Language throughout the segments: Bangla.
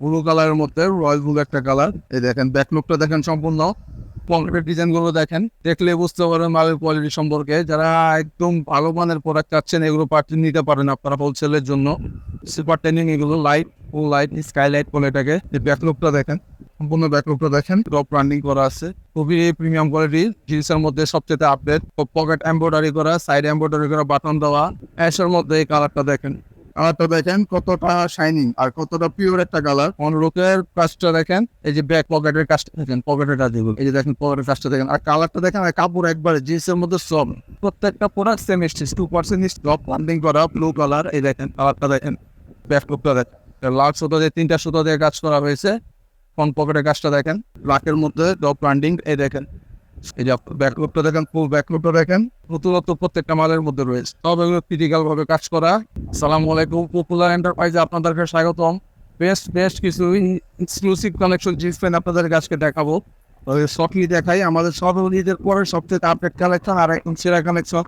ব্লু কালারের মধ্যে রয়্যাল ব্লু একটা কালার এই দেখেন ব্যাকলুকটা দেখেন সম্পূর্ণ। পকেটের ডিজাইনগুলো দেখেন। দেখলে বুঝতে পারেন মালের কোয়ালিটি সম্পর্কে। যারা একদম ভালো মানের প্রোডাক্ট চাচ্ছেন, এগুলো পার্টি নিতে পারেন আপনারা হোলসেলের জন্য। সুপার টেনিং এগুলো light full light sky light বলে এটাকে। এই ব্যাকলুকটা দেখেন, সম্পূর্ণ ব্যাকলুকটা দেখেন। টপ রানিং করা আছে। খুবই প্রিমিয়াম কোয়ালিটি জিন্সের মধ্যে সবচেয়ে আপডেট পকেট এমব্রয়ডারি করা সাইড এমব্রয়ডারি করা বাটন দেওয়া। অ্যাশের মধ্যে এই কালারটা দেখেন। কালারটা দেখেন কতটা শাইনিং আর কতটা পিওর একটা কালার কোন লোকের কাজটা দেখেন, এই যে ব্যাক পকেটের কাজটা দেখেন পকেটের কাজ এগুলো এই যে দেখেন পকেটের কাজটা দেখেন। আর কালারটা দেখেন আর কাপড় একবারে জিন্সের মধ্যে সব প্রত্যেকটা প্রোডাক্ট সেম এসছে টু পার্সেন্ট স্টপ প্লান্টিং করা ব্লু কালার এই দেখেন কালারটা দেখেন ব্যাক লুকটা দেখেন। লাল সুতো দিয়ে, তিনটা সুতো দিয়ে কাজ করা হয়েছে। ফ্রন্ট পকেটের কাজটা দেখেন ব্ল্যাকের মধ্যে ডপ ব্র্যান্ডিং এই দেখেন। এই যে ব্যাকলুকটা দেখেন ফুল ব্যাকলুকটা দেখেন, নতুনত্ব প্রত্যেকটা মালের মধ্যে রয়েছে। সব এগুলো ক্রিটিক্যাল ভাবে কাজ করা। সালাম আলাইকুম পপুলার এন্টারপ্রাইজে আপনাদেরকে স্বাগতম। বেস্ট বেস্ট কিছু এক্সক্লুসিভ কালেকশন জিন্স প্যান্ট আপনাদের কাছকে দেখাবো। শর্টলি দেখাই, আমাদের সব নিজের পরে সবচেয়ে আপডেট কালেকশন আর একদম সেরা কালেকশন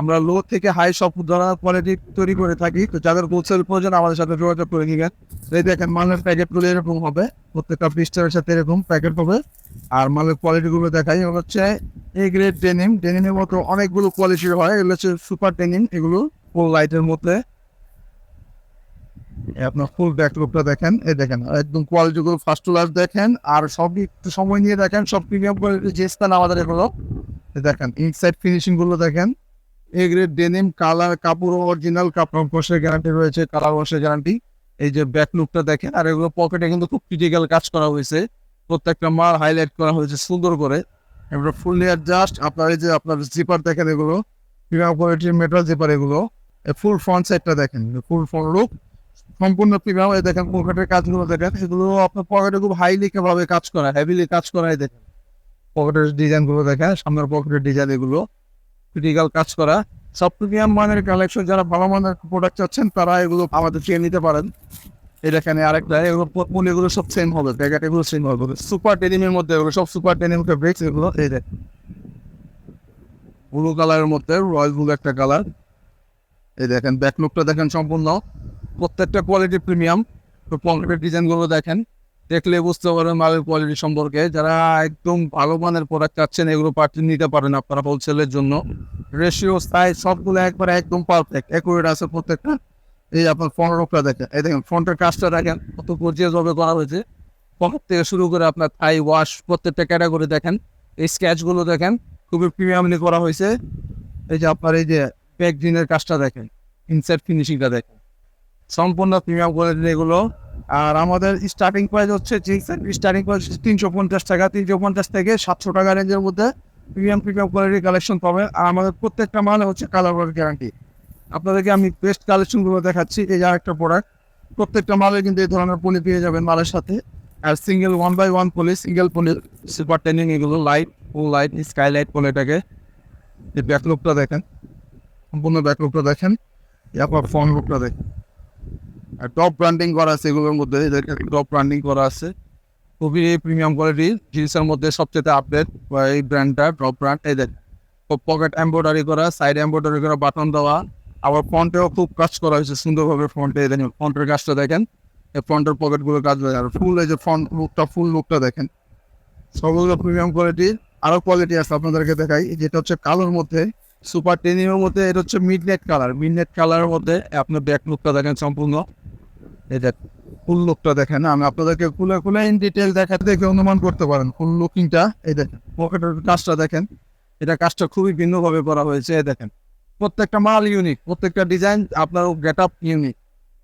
আমরা লো থেকে হাই সব ধরনের কোয়ালিটি তৈরি করে থাকি। তো যাদের হোলসেল প্রয়োজন, আমাদের সাথে যোগাযোগ করে নিবেন। এই দেখেন, মালের প্যাকেটগুলো এরকম হবে। প্রত্যেকটা পিস্টারের সাথে এরকম প্যাকেট হবে। আর মালের কোয়ালিটিগুলো দেখাই হচ্ছে এ গ্রেড ডেনিম ডেনিমের মতো অনেকগুলো কোয়ালিটির হয়, এগুলো হচ্ছে সুপার ডেনিম এগুলো ফুল লাইটের মধ্যে। আপনার ফুল ব্যাকলুকটা দেখেন, এই দেখেন, একদম কোয়ালিটিগুলো ফার্স্ট ক্লাস দেখেন, আর সব একটু সময় নিয়ে দেখেন, সব প্রিমিয়াম কোয়ালিটির যে স্থান আমাদের এগুলো দেখেন ইনসাইড ফিনিশিংগুলো দেখেন। এ গ্রেড ডেনিম কালার কাপড় অরিজিনাল কাপড় ওয়াশের গ্যারান্টি রয়েছে কালার ওয়াশের গ্যারান্টি এই যে ব্যাক লুকটা দেখেন, আর এগুলো পকেটে কিন্তু খুব ক্রিটিক্যাল কাজ করা হয়েছে। প্রত্যেকটা মাল হাইলাইট করা হয়েছে সুন্দর করে। এবার ফুল লেয়ার জাস্ট আপনার এই যে আপনার জিপার দেখেন এগুলো প্রিমিয়াম কোয়ালিটির মেটাল জিপার এগুলো। ফুল ফ্রন্ট সাইডটা দেখেন ফুল ফ্রন্ট লুক সম্পূর্ণ প্রিমিয়াম এই দেখেন পকেটের কাজগুলো দেখেন। এগুলো আপনার পকেটে খুব হাইলি ভাবে কাজ করা হেভিলি কাজ করা, এই দেখেন। পকেটের ডিজাইনগুলো দেখেন, সামনের পকেটের ডিজাইন এগুলো। ক্রিটিক্যাল কাজ করা। সব প্রিমিয়াম মানের কালেকশন যারা ভালো মানের প্রোডাক্ট চাচ্ছেন, তারা এগুলো আমাদের চেয়ে নিতে পারেন। এই দেখেন আরেকটা, এগুলো মূল্য এগুলো সব সেম হবে প্যাকেট এগুলো সেম হবে সুপার ডেনিমের মধ্যে এগুলো, সব সুপার ডেনিম ফেব্রিক্স এগুলো, এই দেখ ব্লু কালারের মধ্যে রয়্যাল ব্লু একটা কালার এই দেখেন ব্যাকলুকটা দেখেন সম্পূর্ণ। প্রত্যেকটা কোয়ালিটি প্রিমিয়াম তো পকেটের ডিজাইনগুলো দেখেন, দেখলে বুঝতে পারেন মালের কোয়ালিটি সম্পর্কে। যারা একদম ভালো মানের প্রোডাক্ট চাচ্ছেন, এগুলো পার্টি নিতে পারেন আপনারা হোলসেলের জন্য। রেশিও সাইজ সবগুলো একবার একদম পারফেক্ট অ্যাকুরেট আছে প্রত্যেকটা। এই আপনার ফ্রন্টটা দেখেন, এই দেখেন ফ্রন্টের কাজটা দেখেন কত গর্জিয়াস ভাবে করা হয়েছে, পকেট থেকে শুরু করে আপনার থাই ওয়াশ প্রত্যেকটা ক্যাটাগরি দেখেন, এই স্কেচগুলো দেখেন, খুবই প্রিমিয়ামলি করা হয়েছে। এই যে আপনার এই যে ব্যাক জিনের কাজটা দেখেন ইনসাইড ফিনিশিংটা দেখেন, সম্পূর্ণ প্রিমিয়াম কোয়ালিটির এগুলো। আর আমাদের স্টার্টিং প্রাইস হচ্ছে জিন্সের স্টার্টিং প্রাইস তিনশো পঞ্চাশ টাকা, তিনশো পঞ্চাশ থেকে সাতশো টাকা রেঞ্জের মধ্যে প্রিমিয়াম প্রিমিয়াম কোয়ালিটির কালেকশন পাবে আর আমাদের প্রত্যেকটা মাল হচ্ছে কালার গ্যারান্টি আপনাদেরকে আমি বেস্ট কালেকশনগুলো দেখাচ্ছি। এই যে একটা প্রোডাক্ট প্রত্যেকটা মালে কিন্তু এই ধরনের পলি পেয়ে যাবেন মালের সাথে। আর single one by one poly single poly super টেনিং এগুলো light full light sky light poly এটাকে। এই ব্যাকলুকটা দেখেন, সম্পূর্ণ ব্যাকলুকটা দেখেন। এরপর ফ্রন্ট লুকটা দেখেন। আর টপ ব্র্যান্ডিং করা আছে এগুলোর মধ্যে টপ ব্র্যান্ডিং করা আছে। খুবই প্রিমিয়াম কোয়ালিটি জিন্সের মধ্যে সবচেয়ে আপডেট এই ব্র্যান্ডটা টপ ব্র্যান্ড এই দেখ পকেট এমব্রয়ডারি করা সাইড এমব্রয়ডারি করা বাটন দেওয়া। আবার ফ্রন্টেও খুব কাজ করা হয়েছে, সুন্দরভাবে ফ্রন্টে দেখেন ফ্রন্টের কাজটা দেখেন ফ্রন্টের পকেটগুলো কাজ দেখেন আর ফুল এই যে ফ্রন্ট লুকটা ফুল লুকটা দেখেন। সবগুলো প্রিমিয়াম কোয়ালিটি আরও কোয়ালিটি আছে আপনাদেরকে দেখাই। যেটা হচ্ছে কালোর মধ্যে সুপার টেনিমের মধ্যে, এটা হচ্ছে midnight colour midnight কালারের মধ্যে আপনার ব্যাক লুকটা দেখেন সম্পূর্ণ। দেখ ফুল লুকটা দেখেন। আমি আপনাদেরকে খুলে খুলে ইন ডিটেল দেখাতে, দেখে অনুমান করতে পারেন ফুল লুকিংটা এই দেখেন পকেটের কাজটা দেখেন। এটা কাজটা খুবই ভিন্নভাবে করা হয়েছে দেখেন। প্রত্যেকটা মাল ইউনিক প্রত্যেকটা ডিজাইন আপনার গেট আপ ইউনিক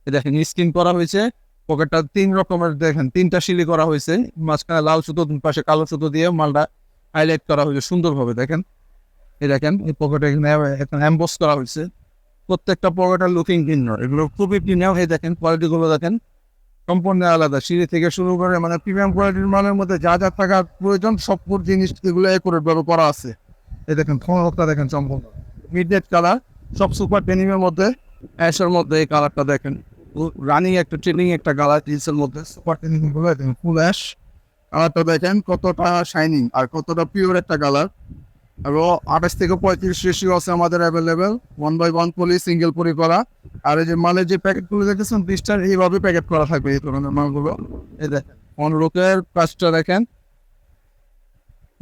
দেখেন স্কিন করা হয়েছে পকেটটা তিন রকমের, দেখেন, তিনটা সিলি করা হয়েছে, মাঝখানে লাল সুতো পাশে কালো সুতো দিয়ে মালটা হাইলাইট করা হয়েছে সুন্দরভাবে, দেখেন। এই দেখেন, এই পকেটে এখানে অ্যাম্বস করা হয়েছে। প্রত্যেকটা পকেটের লুকিং ভিন্ন, এগুলো খুবই প্রিমিয়াম এই দেখেন কোয়ালিটিগুলো দেখেন, সম্পূর্ণ আলাদা। সিঁড়ি থেকে শুরু করে মানে প্রিমিয়াম কোয়ালিটির মালের মধ্যে যা যা থাকার প্রয়োজন সব জিনিস এগুলো একুরেট ভাবে করা আছে। এই দেখেন ফোনটা দেখেন সম্পূর্ণ। মিডনেট কালার সব সুপার ডেনিমের মধ্যে অ্যাশের মধ্যে এই কালারটা দেখেন। রানিং একটা ট্রেনিং একটা কালার জিন্সের মধ্যে সুপার ট্রেনিং দেখেন ফুল অ্যাশ কালারটা দেখেন কতটা শাইনিং আর কতটা পিওর একটা কালার আরও আঠাশ থেকে পঁয়ত্রিশ রেশিও আছে আমাদের available one by one poly single poly করা। আর এই যে মালের যে প্যাকেটগুলো দেখেছেন বিশটার এইভাবে প্যাকেট করা থাকবে এই ধরনের মালগুলো। এই দেখেন পনেরোকের কাজটা দেখেন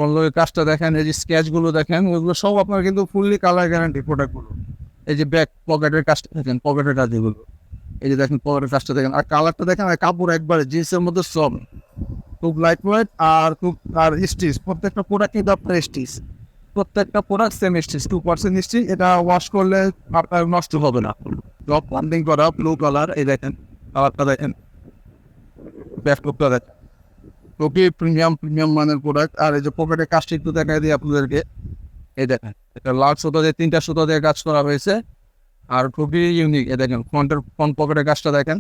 পনেরোকের কাজটা দেখেন, এই যে স্কেচগুলো দেখেন ওইগুলো সব আপনার কিন্তু ফুললি কালার গ্যারান্টি প্রোডাক্টগুলো এই যে ব্যাক পকেটের কাজটা দেখেন পকেটের কাজ এগুলো। এই যে দেখেন পকেটের কাজটা দেখেন। আর কালারটা দেখেন, আর কাপড় একবারে জিন্সের মধ্যে সব খুব লাইট ওয়েট আর খুব, আর স্টিচ প্রত্যেকটা প্রোডাক্ট কিন্তু আপনার স্টিচ প্রত্যেকটা product same stitch two percent stitch এটা ওয়াশ করলে আপনার নষ্ট হবে না। ড্রপ প্লান্টিং করা ব্লু কালার এই দেখেন কালারটা দেখেন। ব্যাক ব্যাকলুকটা দেখেন। খুবই প্রিমিয়াম প্রিমিয়াম মানের প্রোডাক্ট আর এই যে পকেটে কাজটা একটু দেখা দিই আপনাদেরকে। এই দেখেন, এটা লাল সুতো দিয়ে, তিনটা সুতো দিয়ে কাজ করা হয়েছে। আর খুবই ইউনিক এ দেখেন ফ্রন্টের ফ্রন্ট পকেটে কাজটা দেখেন।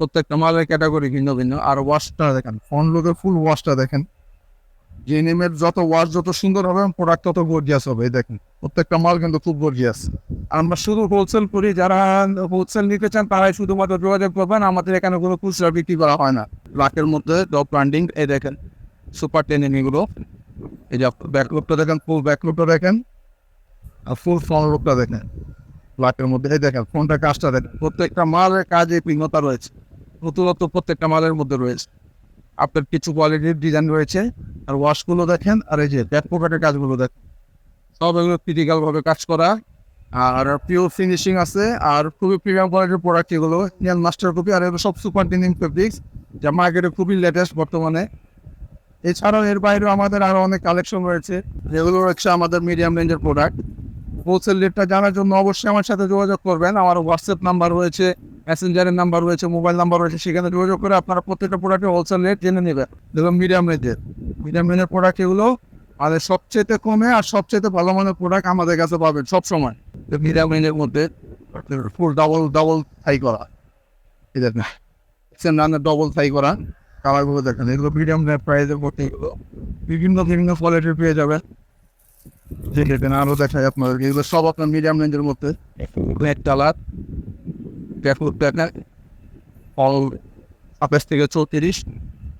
প্রত্যেকটা মালের ক্যাটাগরি ভিন্ন ভিন্ন। আর ওয়াশটা দেখেন ফ্রন্ট লোকের ফুল ওয়াশটা দেখেন। জেনিমের যত ওয়াশ যত সুন্দর হবে প্রোডাক্ট তত গর্জিয়াস হবে দেখেন। প্রত্যেকটা মাল কিন্তু খুব গর্জিয়াস আমরা শুধু হোলসেল করি, যারা হোলসেল নিতে চান, তারাই শুধুমাত্র যোগাযোগ করবেন। আমাদের এখানে কোনো খুচরা বিক্রি করা হয় না। লাখের মধ্যে ডপ ব্র্যান্ডিং এই দেখেন সুপার টেনিং এগুলো। এই যে ব্যাকলুকটা দেখেন ফুল ব্যাকলুকটা দেখেন, আর ফুল ফ্রন্ট লুকটা দেখেন। লাখের মধ্যে, এই দেখেন ফোনটা কাজটা দেখেন। প্রত্যেকটা মালের কাজে ভিন্নতা রয়েছে। নতুনত্ব প্রত্যেকটা মালের মধ্যে রয়েছে। আপনার কিছু কোয়ালিটির ডিজাইন রয়েছে। আর ওয়াশগুলো দেখেন, আর এই যে ব্যাক পকেটের কাজগুলো দেখেন। সব এগুলো ক্রিটিক্যাল ভাবে কাজ করা। আর পিওর ফিনিশিং আছে, আর খুবই প্রিমিয়াম কোয়ালিটির প্রোডাক্ট এগুলো। নিয়াল মাস্টার কপি, আর এগুলো সব সুপার টিনিং ফেব্রিক্স যা মার্কেটে খুবই লেটেস্ট বর্তমানে। এছাড়াও এর বাইরেও আমাদের আরও অনেক কালেকশন রয়েছে। যেগুলো হচ্ছে আমাদের মিডিয়াম রেঞ্জের প্রোডাক্ট হোলসেল রেটটা জানার জন্য অবশ্যই আমার সাথে যোগাযোগ করবেন। আমার হোয়াটসঅ্যাপ নাম্বার রয়েছে মেসেঞ্জারের নাম্বার রয়েছে মোবাইল নাম্বার রয়েছে, সেখানে যোগাযোগ করে আপনারা প্রত্যেকটা প্রোডাক্টের হোলসেল রেট জেনে নেবেন দেখুন মিডিয়াম রেঞ্জের রেঞ্জের প্রোডাক্ট এগুলো আমাদের সবচেয়ে কমে আর সবচেয়ে ভালো মানের প্রোডাক্ট আমাদের কাছে পাবেন সব সময় মিডিয়াম রেঞ্জের মধ্যে ফুল ডাবল ডাবল থাই করা। এই দেখেন সেম রান্নার ডবল থাই করা। কালারগুলো দেখেন, এগুলো মিডিয়াম প্রাইসের মধ্যে এগুলো বিভিন্ন বিভিন্ন কোয়ালিটির পেয়ে যাবেন। দেখেন আরও দেখায় আপনাদের এগুলো সব আপনার মিডিয়াম রেঞ্জের মধ্যে। ব্ল্যাক কালার ব্যাকুল প্যাটার অল সাতাশ থেকে চৌত্রিশ,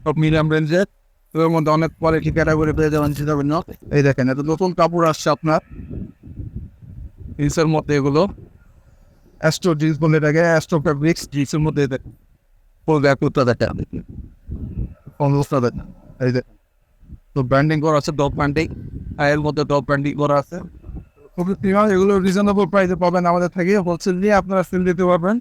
সব মিডিয়াম রেঞ্জের এর মধ্যে অনেক কোয়ালিটি ক্যাটাগরি পেয়ে যাবেন সেটা ভিন্ন এই দেখেন, এত নতুন কাপড় আসছে আপনার। জিন্সের মধ্যে এগুলো। অ্যাস্ট্রো জিন্স বলে এটাকে অ্যাস্ট্রো ফ্যাব্রিক্স জিন্সের মধ্যে দেখেন ফুল ব্যাকুলটা দেখা অবস্থা দেখেন? এই দেখেন তো ব্র্যান্ডিং করা আছে ডপ ব্র্যান্ডিং আর এর মধ্যে ডপ ব্র্যান্ডিং করা আছে। খুবই এগুলো রিজনেবল প্রাইসে পাবেন আমাদের থেকে। হোলসেল দিয়ে আপনারা সেল দিতে পারবেন।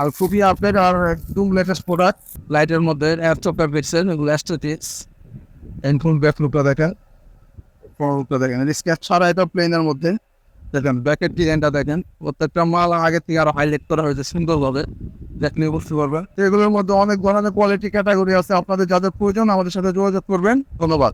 আর খুবই আপডেট আর একদম লেটেস্ট প্রোডাক্ট লাইটের মধ্যে অ্যাপটপ ফ্যাব্রিক্সের এগুলো অ্যাস্টোটিক্স এনফোন ব্যাক লুকটা দেখেন। ফ্রন্ট লুকটা দেখেন। স্কেচ ছাড়া এটা প্লেনের মধ্যে দেখেন ব্যাকের ডিজাইনটা দেখেন। প্রত্যেকটা মাল আগে থেকে আরও হাইলাইট করা হয়েছে সুন্দরভাবে। দেখলে বুঝতে পারবেন এগুলোর মধ্যে অনেক ধরনের কোয়ালিটি ক্যাটাগরি আছে। আপনাদের যাদের প্রয়োজন আমাদের সাথে যোগাযোগ করবেন। ধন্যবাদ।